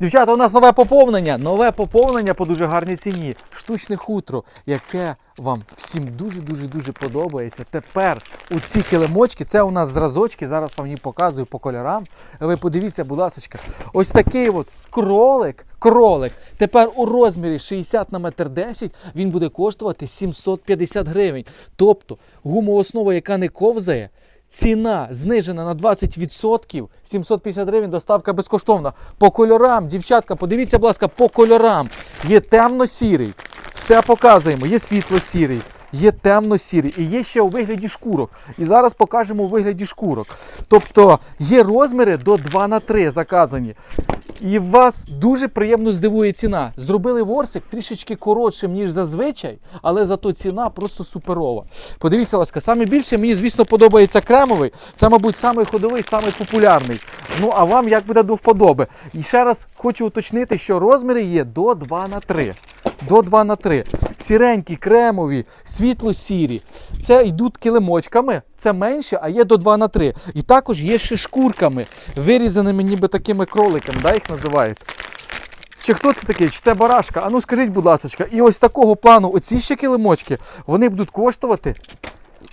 Дівчата, у нас нове поповнення. Нове поповнення по дуже гарній ціні. Штучне хутро, яке вам всім дуже-дуже дуже подобається. Тепер у ці килимочки, це у нас зразочки, зараз вам їх показую по кольорам. Ви подивіться, будь ласка, ось такий от кролик. Кролик. Тепер у розмірі 60 на метр 10 він буде коштувати 750 гривень. Тобто гумооснова, яка не ковзає, Ціна знижена на 20%, 750 гривень, доставка безкоштовна. По кольорам, дівчатка, подивіться, будь ласка, по кольорам. Є темно-сірий, все показуємо, є світло-сірий, є темно-сірий і є ще у вигляді шкурок. І зараз покажемо у вигляді шкурок. Тобто є розміри до 2 на 3 заказані. І вас дуже приємно здивує ціна. Зробили ворсик трішечки коротшим, ніж зазвичай, але зато ціна просто суперова. Подивіться, ласка, саме більше мені, звісно, подобається кремовий. Це, мабуть, самий ходовий, самий популярний. Ну, а вам як буде до вподоби. І ще раз хочу уточнити, що розміри є до 2 на 3. До 2 на 3. Сіренькі, кремові, світло-сірі. Це йдуть килимочками, це менше, а є до 2 на 3. І також є ще шкурками, вирізаними ніби такими кроликами, да, їх називають. Чи хто це такий? Чи це барашка? А ну скажіть, будь ласка, і ось такого плану, оці ще килимочки, вони будуть коштувати.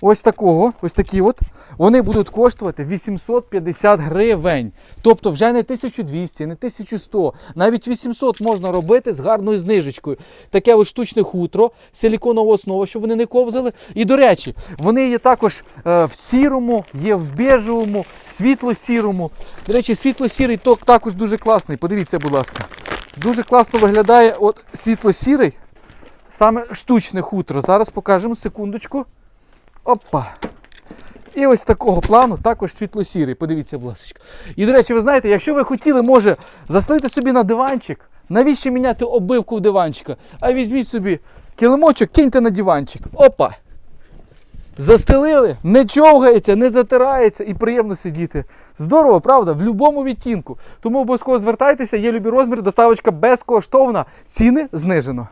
Ось такого, ось такі от, вони будуть коштувати 850 гривень. Тобто вже не 1200, не 1100, навіть 800 можна робити з гарною знижечкою. Таке от штучне хутро, силіконова основа, щоб вони не ковзали. І до речі, вони є також е, в сірому, є в бежевому, світло-сірому. До речі, світло-сірий ток також дуже класний. Подивіться, будь ласка. Дуже класно виглядає от світло-сірий, саме штучне хутро. Зараз покажемо секундочку. Опа. І ось такого плану також світло-сірий. Подивіться, будь ласка. І, до речі, ви знаєте, якщо ви хотіли, може, заслити собі на диванчик, навіщо міняти обивку в диванчика? А візьміть собі килимочок, киньте на диванчик. Опа! Застелили, не човгається, не затирається і приємно сидіти. Здорово, правда? В будь-якому відтінку. Тому обов'язково звертайтеся, є любі розміри, доставочка безкоштовна, ціни знижено.